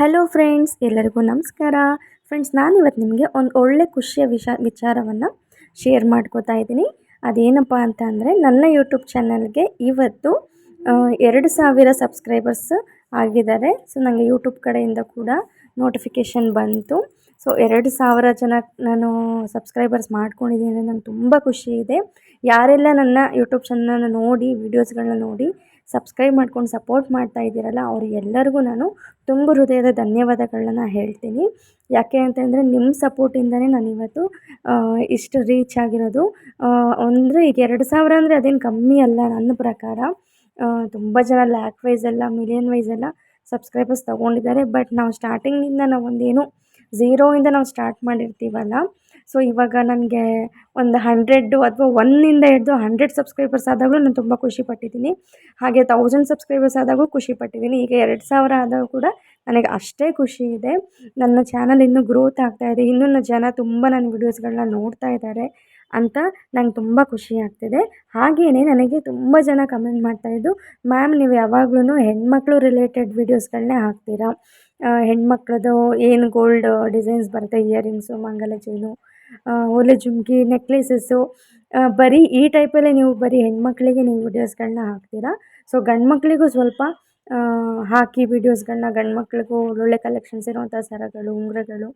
Hello friends ಎಲ್ಲರಿಗೂ ನಮಸ್ಕಾರ. Friends ನಾನು ಇವತ್ತು ನಿಮಗೆ ಒಂದು ಒಳ್ಳೆ ಖುಷಿಯ ವಿಷ, ವಿಚಾರವನ್ನು ಶೇರ್ ಮಾಡ್ಕೋತಾ ಇದ್ದೀನಿ. ಅದೇನಪ್ಪ ಅಂತ ಅಂದರೆ ನನ್ನ ಯೂಟ್ಯೂಬ್ ಚಾನಲ್ಗೆ ಇವತ್ತು ಎರಡು ಸಾವಿರ ಸಬ್ಸ್ಕ್ರೈಬರ್ಸ್ ಆಗಿದ್ದಾರೆ. ಸೊ ನನಗೆ ಯೂಟ್ಯೂಬ್ ಕಡೆಯಿಂದ ಕೂಡ ನೋಟಿಫಿಕೇಷನ್ ಬಂತು. ಸೊ ಎರಡು ಸಾವಿರ ಜನ ನಾನು ಸಬ್ಸ್ಕ್ರೈಬರ್ಸ್ ಮಾಡ್ಕೊಂಡಿದ್ದೀನಿ ಅಂದರೆ ನಂಗೆ ತುಂಬ ಖುಷಿ ಇದೆ. ಯಾರೆಲ್ಲ ನನ್ನ ಯೂಟ್ಯೂಬ್ ಚಾನಲನ್ನು ನೋಡಿ ವೀಡಿಯೋಸ್ಗಳನ್ನ ನೋಡಿ ಸಬ್ಸ್ಕ್ರೈಬ್ ಮಾಡ್ಕೊಂಡು ಸಪೋರ್ಟ್ ಮಾಡ್ತಾ ಇದ್ದೀರಲ್ಲ ಎಲ್ಲರಿಗೂ ನಾನು ತುಂಬ ಹೃದಯದ ಧನ್ಯವಾದಗಳನ್ನ ಹೇಳ್ತೀನಿ. ಯಾಕೆ ಅಂತಂದರೆ ನಿಮ್ಮ ಸಪೋರ್ಟಿಂದನೇ ನಾನು ಇವತ್ತು ಇಷ್ಟು ರೀಚ್ ಆಗಿರೋದು. ಅಂದರೆ ಈಗ ಎರಡು ಸಾವಿರ ಅಂದರೆ ಅದೇನು ಕಮ್ಮಿ ಅಲ್ಲ ನನ್ನ ಪ್ರಕಾರ. ತುಂಬ ಜನ ಲ್ಯಾಕ್ ವೈಸ್ ಎಲ್ಲ ಮಿಲಿಯನ್ ವೈಸ್ ಎಲ್ಲ ಸಬ್ಸ್ಕ್ರೈಬರ್ಸ್ ತೊಗೊಂಡಿದ್ದಾರೆ ಬಟ್ ನಾವು ಸ್ಟಾರ್ಟಿಂಗಿಂದ ನಾವು ಒಂದೇನು ಝೀರೋಯಿಂದ ನಾವು ಸ್ಟಾರ್ಟ್ ಮಾಡಿರ್ತೀವಲ್ಲ ಸೊ ಇವಾಗ ನನಗೆ ಒಂದು ಹಂಡ್ರೆಡ್ಡು ಅಥವಾ ಒನ್ನಿಂದ ಹಿಡಿದು ಹಂಡ್ರೆಡ್ ಸಬ್ಸ್ಕ್ರೈಬರ್ಸ್ ಆದಾಗಲೂ ನಾನು ತುಂಬ ಖುಷಿ ಪಟ್ಟಿದ್ದೀನಿ. ಹಾಗೆ ತೌಸಂಡ್ ಸಬ್ಸ್ಕ್ರೈಬರ್ಸ್ ಆದಾಗೂ ಖುಷಿ ಪಟ್ಟಿದ್ದೀನಿ. ಈಗ ಎರಡು ಸಾವಿರ ಆದಾಗೂ ಕೂಡ ನನಗೆ ಅಷ್ಟೇ ಖುಷಿ ಇದೆ. ನನ್ನ ಚಾನಲ್ ಇನ್ನೂ ಗ್ರೋತ್ ಆಗ್ತಾ ಇದೆ. ಇನ್ನೂ ನನ್ನ ಜನ ತುಂಬ ನನ್ನ ವೀಡಿಯೋಸ್ಗಳನ್ನ ನೋಡ್ತಾ ಇದ್ದಾರೆ ಅಂತ ನಂಗೆ ತುಂಬ ಖುಷಿ ಆಗ್ತಿದೆ. ಹಾಗೆಯೇ ನನಗೆ ತುಂಬ ಜನ ಕಮೆಂಟ್ ಮಾಡ್ತಾಯಿದ್ದು ಮ್ಯಾಮ್ ನೀವು ಯಾವಾಗ್ಲೂ ಹೆಣ್ಮಕ್ಳು ರಿಲೇಟೆಡ್ ವೀಡಿಯೋಸ್ಗಳನ್ನೇ ಹಾಕ್ತೀರಾ? ಹೆಣ್ಮಕ್ಳದ್ದು ಏನು ಗೋಲ್ಡ್ ಡಿಸೈನ್ಸ್ ಬರುತ್ತೆ ಇಯರಿಂಗ್ಸು ಮಂಗಲ ಚೈನು ಓಲೆ ಜುಮ್ಕಿ ನೆಕ್ಲೇಸಸ್ಸು ಬರೀ ಈ ಟೈಪಲ್ಲೇ ನೀವು ಬರೀ ಹೆಣ್ಮಕ್ಳಿಗೆ ನೀವು ವಿಡಿಯೋಸ್ಗಳನ್ನ ಹಾಕ್ತೀರಾ? ಸೊ ಗಂಡ್ಮಕ್ಳಿಗೂ ಸ್ವಲ್ಪ ಹಾಕಿ ವಿಡಿಯೋಸ್ಗಳನ್ನ ಗಂಡು ಮಕ್ಳಿಗೂ ಒಳ್ಳೊಳ್ಳೆ ಕಲೆಕ್ಷನ್ಸ್ ಇರುವಂಥ ಸರಗಳು, ಉಂಗುರಗಳು.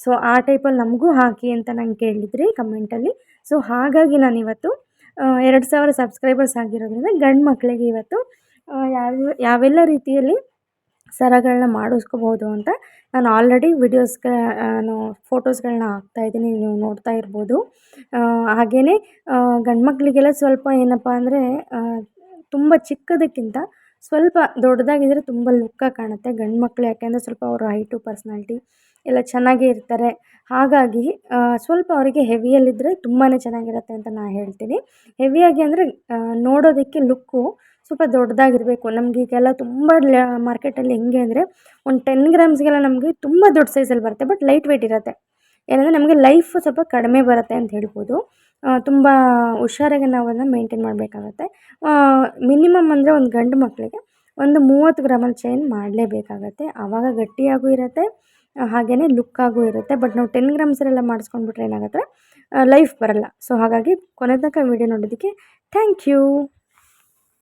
ಸೊ ಆ ಟೈಪಲ್ಲಿ ನಮಗೂ ಹಾಕಿ ಅಂತ ನಂಗೆ ಕೇಳಿದ್ರಿ ಕಮೆಂಟಲ್ಲಿ ಸೊ ಹಾಗಾಗಿ ನಾನಿವತ್ತು ಎರಡು ಸಾವಿರ ಸಬ್ಸ್ಕ್ರೈಬರ್ಸ್ ಆಗಿರೋದ್ರಿಂದ ಗಂಡು ಮಕ್ಕಳಿಗೆ ಇವತ್ತು ಯಾವ, ಯಾವೆಲ್ಲ ರೀತಿಯಲ್ಲಿ ಸರಗಳನ್ನ ಮಾಡಿಸ್ಕೋಬೋದು ಅಂತ ನಾನು ಆಲ್ರೆಡಿ ವಿಡಿಯೋಸ್ಗೆ ನಾನು ಫೋಟೋಸ್ಗಳನ್ನ ಹಾಕ್ತಾಯಿದ್ದೀನಿ ನೀವು ನೋಡ್ತಾ ಇರ್ಬೋದು. ಹಾಗೆಯೇ ಗಂಡು ಮಕ್ಕಳಿಗೆಲ್ಲ ಸ್ವಲ್ಪ ಏನಪ್ಪ ಅಂದರೆ ತುಂಬ ಚಿಕ್ಕದಕ್ಕಿಂತ ಸ್ವಲ್ಪ ದೊಡ್ಡದಾಗಿದ್ದರೆ ತುಂಬ ಲುಕ್ಕಾಗಿ ಕಾಣುತ್ತೆ ಗಂಡು ಮಕ್ಕಳು ಯಾಕೆಂದರೆ ಸ್ವಲ್ಪ ಅವ್ರ ಹೈಟು ಪರ್ಸ್ನಾಲಿಟಿ ಎಲ್ಲ ಚೆನ್ನಾಗೇ ಇರ್ತಾರೆ. ಹಾಗಾಗಿ ಸ್ವಲ್ಪ ಅವರಿಗೆ ಹೆವಿಯಲ್ಲಿದ್ದರೆ ತುಂಬಾ ಚೆನ್ನಾಗಿರುತ್ತೆ ಅಂತ ನಾನು ಹೇಳ್ತೀನಿ. ಹೆವಿಯಾಗಿ ಅಂದರೆ ನೋಡೋದಕ್ಕೆ ಲುಕ್ಕು ಸ್ವಲ್ಪ ದೊಡ್ಡದಾಗಿರಬೇಕು. ನಮ್ಗೆ ಈಗೆಲ್ಲ ತುಂಬ ಮಾರ್ಕೆಟಲ್ಲಿ ಹೆಂಗೆ ಅಂದರೆ, ಒಂದು ಟೆನ್ ಗ್ರಾಮ್ಸ್ಗೆಲ್ಲ ನಮಗೆ ತುಂಬ ದೊಡ್ಡ ಸೈಜಲ್ಲಿ ಬರುತ್ತೆ ಬಟ್ ಲೈಟ್ ವೆಯ್ಟ್ ಇರುತ್ತೆ. ಏನಂದರೆ ನಮಗೆ ಲೈಫ್ ಸ್ವಲ್ಪ ಕಡಿಮೆ ಬರುತ್ತೆ ಅಂತ ಹೇಳ್ಬೋದು. ತುಂಬ ಹುಷಾರಾಗಿ ನಾವು ಅದನ್ನ ಮೇಂಟೈನ್ ಮಾಡಬೇಕಾಗತ್ತೆ. ಮಿನಿಮಮ್ ಅಂದರೆ ಒಂದು ಗಂಡು ಮಕ್ಕಳಿಗೆ ಒಂದು ಮೂವತ್ತು ಗ್ರಾಮಲ್ಲಿ ಚೈನ್ ಮಾಡಲೇಬೇಕಾಗತ್ತೆ. ಆವಾಗ ಗಟ್ಟಿಯಾಗೂ ಇರುತ್ತೆ ಹಾಗೆಯೇ ಲುಕ್ಕಾಗೂ ಇರುತ್ತೆ. ಬಟ್ ನಾವು ಟೆನ್ ಗ್ರಾಮ್ಸಲ್ಲೆಲ್ಲ ಮಾಡಿಸ್ಕೊಂಡ್ಬಿಟ್ರೆ ಏನಾಗುತ್ತೆ? ಲೈಫ್ ಬರಲ್ಲ. ಸೊ ಹಾಗಾಗಿ ಕೊನೆ ತನಕ ವೀಡಿಯೋ ನೋಡೋದಕ್ಕೆ ಥ್ಯಾಂಕ್ ಯು